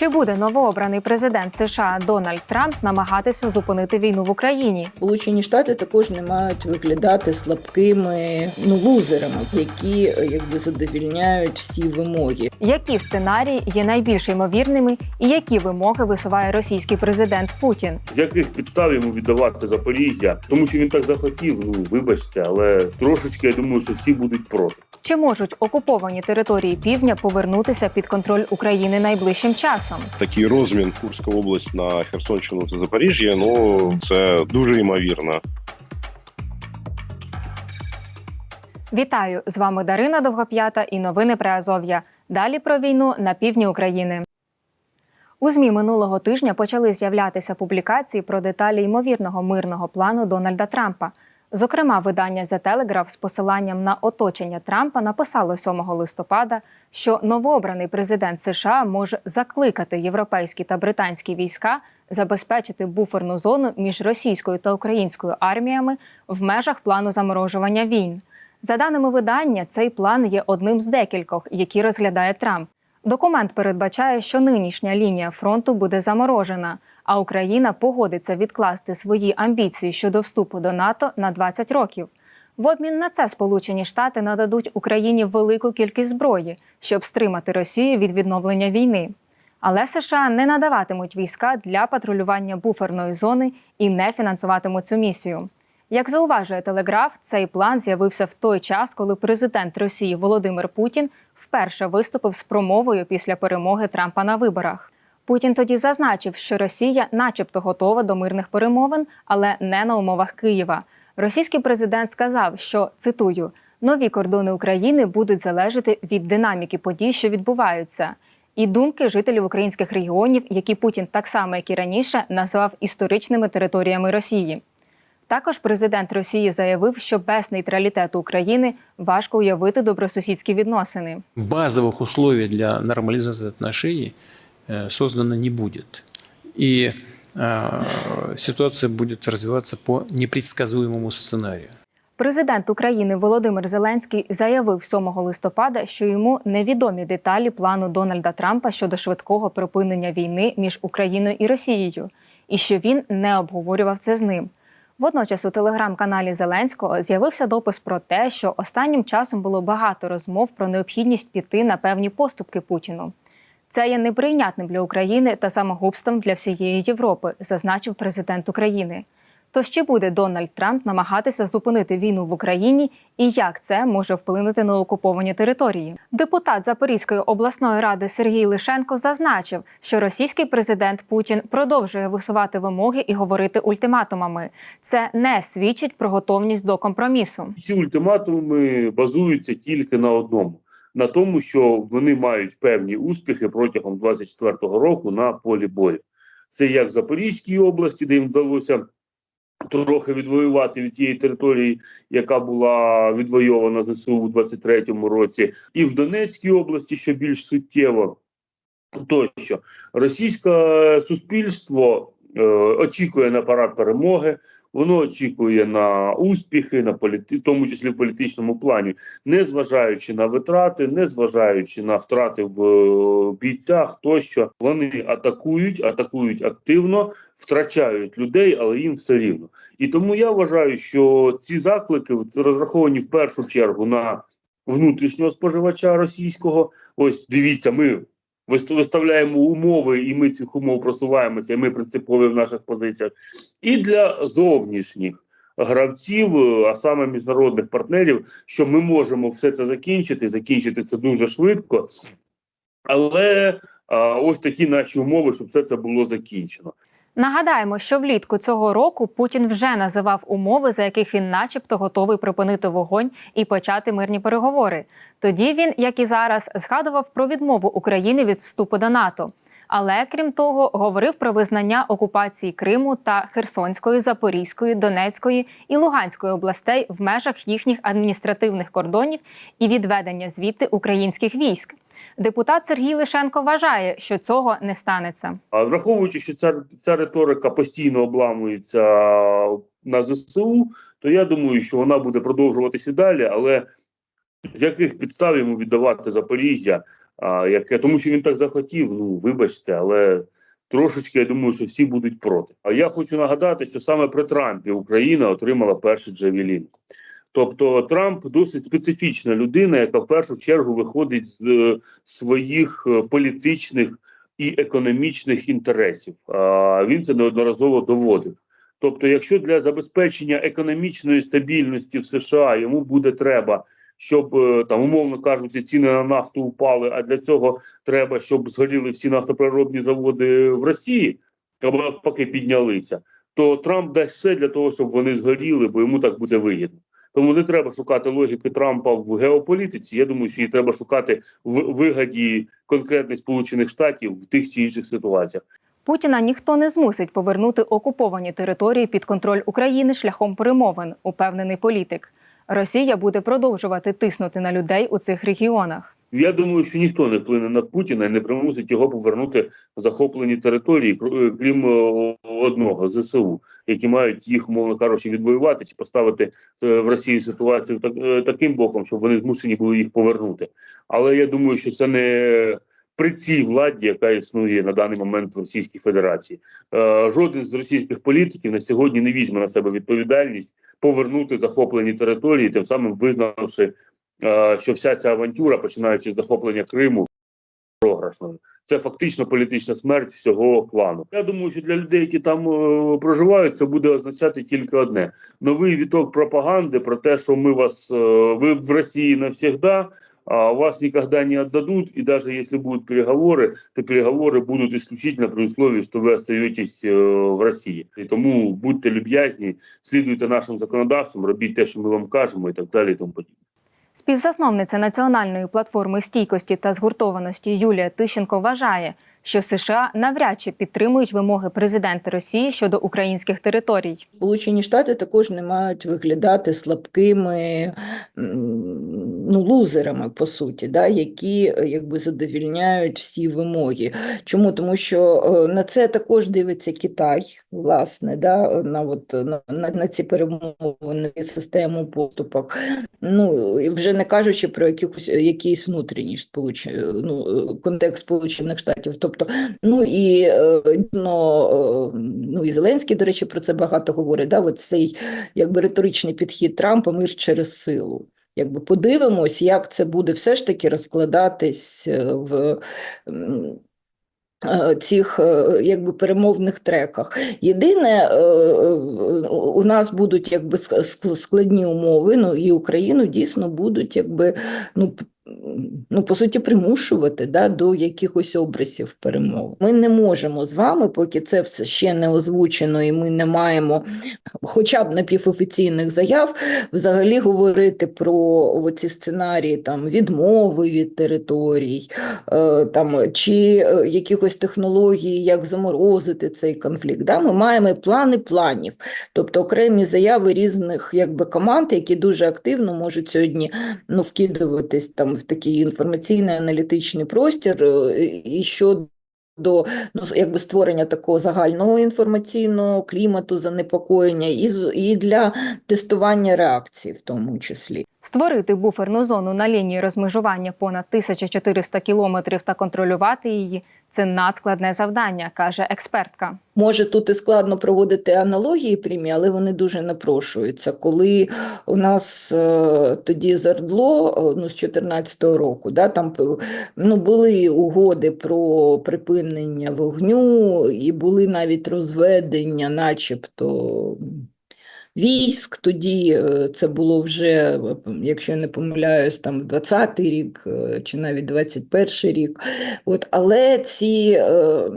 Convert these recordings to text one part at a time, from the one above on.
Чи буде новообраний президент США Дональд Трамп намагатися зупинити війну в Україні? Сполучені Штати також не мають виглядати слабкими ну лузерами, які е, якби задовільняють всі вимоги. Які сценарії є найбільш ймовірними, і які вимоги висуває російський президент Путін? З яких підстав йому віддавати Запоріжжя, тому що він так захотів. Ну вибачте, але трошечки я думаю, що всі будуть проти. Чи можуть окуповані території півдня повернутися під контроль України найближчим часом? такий розмін Курська область на Херсонщину та Запоріжжя. Ну це дуже ймовірно. Вітаю! З вами Дарина Довгоп'ята і новини Приазов'я. Далі про війну на півдні України. У ЗМІ минулого тижня почали з'являтися публікації про деталі ймовірного мирного плану Дональда Трампа. Зокрема, видання The Telegraph з посиланням на оточення Трампа написало 7 листопада, що новообраний президент США може закликати європейські та британські війська забезпечити буферну зону між російською та українською арміями в межах плану заморожування війн. За даними видання, цей план є одним з декількох, які розглядає Трамп. Документ передбачає, що нинішня лінія фронту буде заморожена, а Україна погодиться відкласти свої амбіції щодо вступу до НАТО на 20 років. В обмін на це Сполучені Штати нададуть Україні велику кількість зброї, щоб стримати Росію від відновлення війни. Але США не надаватимуть війська для патрулювання буферної зони і не фінансуватимуть цю місію. Як зауважує Телеграф, цей план з'явився в той час, коли президент Росії Володимир Путін вперше виступив з промовою після перемоги Трампа на виборах. Путін тоді зазначив, що Росія, начебто, готова до мирних перемовин, але не на умовах Києва. Російський президент сказав, що цитую: нові кордони України будуть залежати від динаміки подій, що відбуваються, і думки жителів українських регіонів, які Путін так само, як і раніше, назвав історичними територіями Росії. Також президент Росії заявив, що без нейтралітету України важко уявити добросусідські відносини. базовых условий для нормализации отношений э, создано не будет. И э, ситуация будет развиваться по непредсказуемому сценарию. Президент України Володимир Зеленський заявив 7 листопада, що йому невідомі деталі плану Дональда Трампа щодо швидкого припинення війни між Україною і Росією, і що він не обговорював це з ним. Водночас у телеграм-каналі Зеленського з'явився допис про те, що останнім часом було багато розмов про необхідність піти на певні поступки Путіну. Це є неприйнятним для України та самогубством для всієї Європи, зазначив президент України. Тож чи буде Дональд Трамп намагатися зупинити війну в Україні і як це може вплинути на окуповані території? Депутат Запорізької обласної ради Сергій Лишенко зазначив, що російський президент Путін продовжує висувати вимоги і говорити ультиматумами. Це не свідчить про готовність до компромісу. Ці ультиматуми базуються тільки на одному: на тому, що вони мають певні успіхи протягом 24-го року на полі бою. Це як в Запорізькій області, де їм вдалося трохи відвоювати від тієї території, яка була відвойована ЗСУ у 23-му році, і в Донецькій області, що більш суттєво. Тощо російське суспільство е, очікує на парад перемоги, воно очікує на успіхи, на політи, в тому числі в політичному плані, не зважаючи на витрати, не зважаючи на втрати в е, бійцях, тощо вони атакують, атакують активно, втрачають людей, але їм все рівно. І тому я вважаю, що ці заклики розраховані в першу чергу на внутрішнього споживача російського. Ось дивіться, ми виставляємо умови, і ми цих умов просуваємося, і ми принципові в наших позиціях. І для зовнішніх гравців, е, а саме міжнародних партнерів, що ми можемо все це закінчити, закінчити це дуже швидко. Але а, ось такі наші умови, щоб все це було закінчено. Нагадаємо, що влітку цього року Путін вже називав умови, за яких він, начебто, готовий припинити вогонь і почати мирні переговори. Тоді він, як і зараз, згадував про відмову України від вступу до НАТО. Але крім того, говорив про визнання окупації Криму та Херсонської, Запорізької, Донецької і Луганської областей в межах їхніх адміністративних кордонів і відведення звідти українських військ. Депутат Сергій Лишенко вважає, що цього не станеться. Враховуючи, що ця, ця риторика постійно обламується на ЗСУ, то я думаю, що вона буде продовжуватися далі. Але з яких підстав йому віддавати Запоріжжя? А, яке тому, що він так захотів. Ну вибачте, але трошечки я думаю, що всі будуть проти. А я хочу нагадати, що саме при Трампі Україна отримала перший Джавелін. Тобто Трамп досить специфічна людина, яка в першу чергу виходить з е, своїх е, політичних і економічних інтересів. А він це неодноразово доводив. Тобто, якщо для забезпечення економічної стабільності в США йому буде треба, щоб е, там умовно кажучи, ціни на нафту упали, а для цього треба, щоб згоріли всі нафтопереробні заводи в Росії, або навпаки піднялися, то Трамп дасть все для того, щоб вони згоріли, бо йому так буде вигідно. Тому не треба шукати логіки Трампа в геополітиці. Я думаю, що її треба шукати в вигаді конкретних Сполучених Штатів в тих чи інших ситуаціях. Путіна ніхто не змусить повернути окуповані території під контроль України шляхом перемовин, упевнений політик. Росія буде продовжувати тиснути на людей у цих регіонах. Я думаю, що ніхто не вплине на Путіна і не примусить його повернути захоплені території, е, крім е, одного ЗСУ, які мають їх, умовно кажучи, відвоювати чи поставити е, в Росії ситуацію так, таким боком, щоб вони змушені були їх повернути. Але я думаю, що це не при цій владі, яка існує на даний момент в Російській Федерації. Жоден з російських політиків на сьогодні не візьме на себе відповідальність повернути захоплені території, тим самим визнавши е, що вся ця авантюра, починаючи з захоплення Криму, програшною. Це фактично політична смерть всього клану. Я думаю, що для людей, які там е, проживають, це буде означати тільки одне: новий віток пропаганди про те, що ми вас е, ви в Росії навсегда А вас никогда не отдадут, и даже если будут переговоры, то переговоры будут исключительно при условии, что вы остаетесь е, в Росії. І тому будьте люб'язні, слідуйте нашим законодавствам, робіть те, що ми вам кажемо, і так далі. І тому подібне. Співзасновниця національної платформи стійкості та згуртованості Юлія Тищенко вважає, що США навряд чи підтримують вимоги президента Росії щодо українських територій. Сполучені Штати також не мають виглядати слабкими м, ну, лузерами, по суті, да, які е, якби задовільняють всі вимоги. Чому? Тому що е, на це також дивиться Китай, власне, да, на, от, на, на, ці перемовини, систему поступок. Ну, вже не кажучи про якихось, якийсь внутрішній сполуч... ну, е, контекст Сполучених Штатів. Тобто, ну і е, дійсно, е, ну і Зеленський, до речі, про це багато говорить. Да, от цей якби риторичний підхід Трампа мир через силу. Якби подивимось, як це буде все ж таки розкладатись е, в е, цих е, якби перемовних треках. Єдине, у нас будуть якби ск- ск- складні умови, ну і Україну дійсно будуть якби ну. Ну, по суті, примушувати да, до якихось обрисів перемов. Ми не можемо з вами, поки це все ще не озвучено, і ми не маємо хоча б напівофіційних заяв, взагалі говорити про ці сценарії там відмови від територій, е, там чи е, якихось технологій, як заморозити цей конфлікт. Да? Ми маємо плани планів, тобто окремі заяви різних якби команд, які дуже активно можуть сьогодні ну, вкидуватись там в такий інформаційний аналітичний простір, е, і щодо до ну, якби створення такого загального інформаційного клімату, занепокоєння і, і для тестування реакції, в тому числі. Створити буферну зону на лінії розмежування понад 1400 кілометрів та контролювати її це надскладне завдання, каже експертка. Може, тут і складно проводити аналогії прямі, але вони дуже напрошуються. Коли у нас е, тоді зардло е, ну, з 2014 року, да, там п- ну, були угоди про припинення вогню, і були навіть розведення, начебто. Військ тоді е, це було вже, е, якщо я не помиляюсь, там 20-й рік е, чи навіть 21-й рік. От, але ці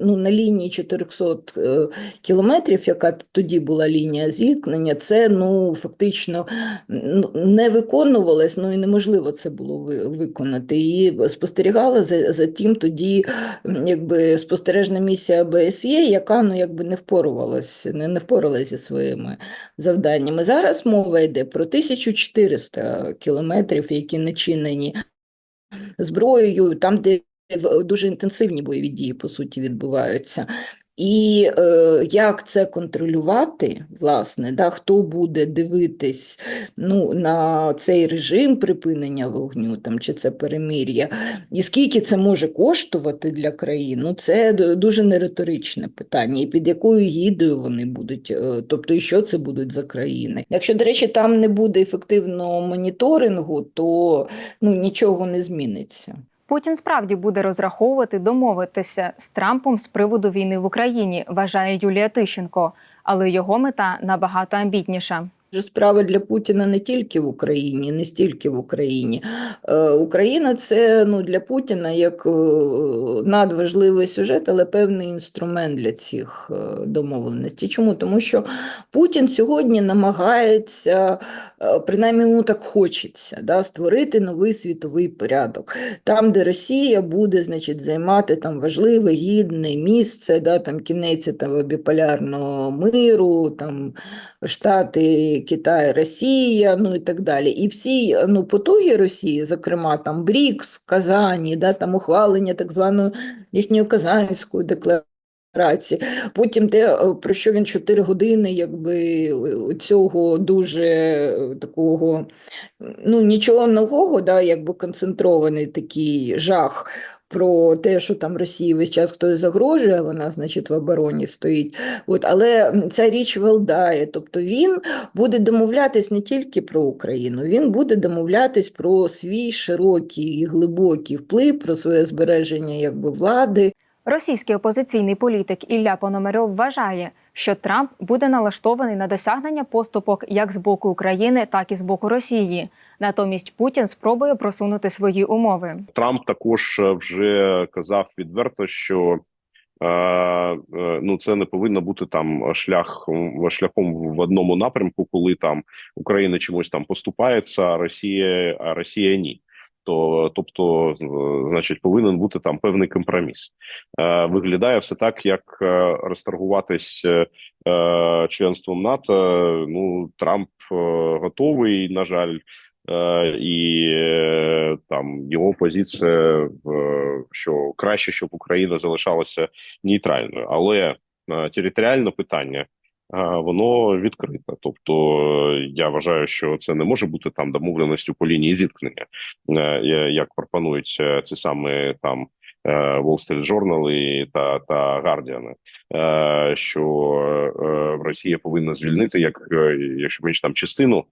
ну, на лінії 400 е, кілометрів, яка тоді була лінія зіткнення, це ну, фактично ну, не виконувалось, ну і неможливо це було виконати. І спостерігала за, за тим тоді якби, спостережна місія ОБСЄ, яка ну, якби не впорувалась, не, не впоралась зі своїми завданнями. Зараз мова йде про 1400 кілометрів, які начинені зброєю, там, де дуже інтенсивні бойові дії, по суті, відбуваються. І е, як це контролювати, власне, да, хто буде дивитись ну, на цей режим припинення вогню, там, чи це перемир'я, і скільки це може коштувати для країн, ну, це дуже нериторичне питання, і під якою гідою вони будуть, е, тобто і що це будуть за країни. Якщо, до речі, там не буде ефективного моніторингу, то ну, нічого не зміниться. Путін справді буде розраховувати домовитися з Трампом з приводу війни в Україні, вважає Юлія Тищенко, але його мета набагато амбітніша. Же справа для Путіна не тільки в Україні, не стільки в Україні. Е, Україна це ну, для Путіна як е, надважливий сюжет, але певний інструмент для цих е, домовленостей. Чому? Тому що Путін сьогодні намагається, е, принаймні йому так хочеться, да, створити новий світовий порядок. Там, де Росія буде значить, займати там важливе, гідне місце, да, там кінець біполярного миру, там Штати, Китай, Росія, ну і так далі. І всі ну, потуги Росії, зокрема там БРІКС, Казані, да, там ухвалення так званої їхньої Казанської декларації. Потім те, е, про що він 4 години, якби цього дуже е, такого ну, нічого нового, да, якби концентрований такий жах про те, що там Росії весь час хтось загрожує, вона, значить, в обороні стоїть. От, але ця річ велдає. Тобто він буде домовлятись не тільки про Україну, він буде домовлятись про свій широкий і глибокий вплив, про своє збереження якби, влади. Російський опозиційний політик Ілля Пономарьов вважає, що Трамп буде налаштований на досягнення поступок як з боку України, так і з боку Росії. Натомість Путін спробує просунути свої умови. Трамп також е, вже казав відверто, що е, е, ну це не повинно бути там шлях шляхом в одному напрямку, коли там Україна чимось там поступається, а Росія, а Росія ні. То, тобто, е, значить, повинен бути там певний компроміс. Е, виглядає все так, як е, розторгуватись членством НАТО. Ну Трамп готовий, на жаль, і там його позиція, що краще, щоб Україна залишалася нейтральною, але територіальне питання. Воно відкрите, тобто е, я вважаю, що це не може бути там домовленістю по лінії зіткнення, е, як пропонують е, ці саме там Wall Street Journal і та та Guardian, що Росія повинна звільнити, як якщо менш там частину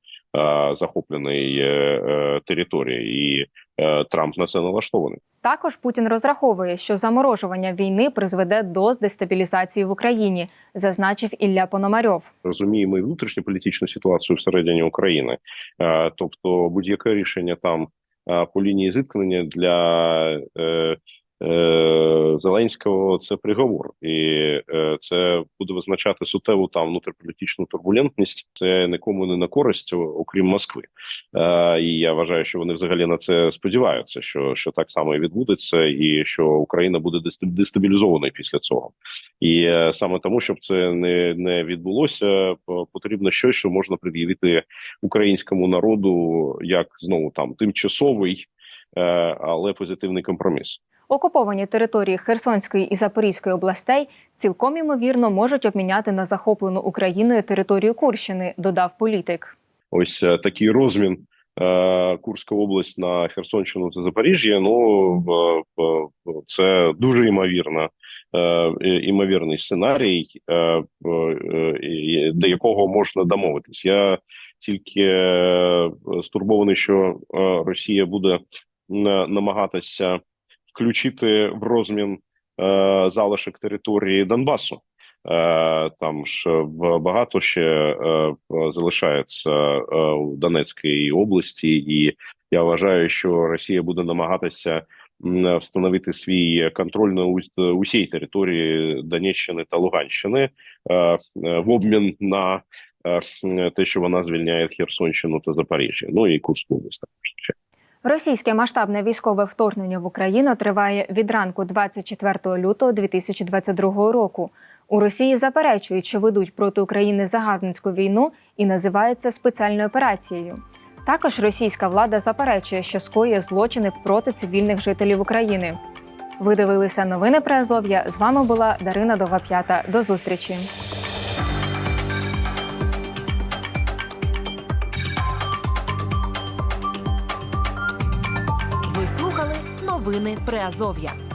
захопленої е, е, території, і е, Трамп на це налаштований. Також Путін розраховує, що заморожування війни призведе до дестабілізації в Україні, зазначив Ілля Пономарьов. Розуміємо і внутрішню політичну ситуацію всередині України, Е, тобто будь-яке рішення там е, по лінії зіткнення для е, е, Зеленського це приговор, і е, це буде визначати суттєву там внутріполітичну турбулентність. Це нікому не на користь, окрім Москви. Е, і я вважаю, що вони взагалі на це сподіваються, що, що так само і відбудеться, і що Україна буде дестаб- дестабілізованою після цього. І е, саме тому, щоб це не, не відбулося, потрібно щось, що можна пред'явити українському народу як знову там тимчасовий, е, але позитивний компроміс. Окуповані території Херсонської і Запорізької областей цілком ймовірно можуть обміняти на захоплену Україною територію Курщини, додав політик. Ось е, такий розмін. е, Курська область на Херсонщину та Запоріжжя. Ну це дуже ймовірно, е, імовірний сценарій, до якого можна домовитись. Я тільки стурбований, що Росія буде намагатися включити в розмін е, залишок території Донбасу. Е, Там ж в- багато ще е, залишається е, у Донецькій області, і я вважаю, що Росія буде намагатися встановити свій контроль на ус- усій території Донеччини та Луганщини е, е, в обмін на е, те, що вона звільняє Херсонщину та Запоріжжя, ну і Курську область також. Російське масштабне військове вторгнення в Україну триває від ранку 24 лютого 2022 року. У Росії заперечують, що ведуть проти України загарбницьку війну і називають спеціальною операцією. Також російська влада заперечує, що скоює злочини проти цивільних жителів України. Ви дивилися новини про Азов'я. З вами була Дарина Довгоп'ята. До зустрічі. Новини Приазов'я.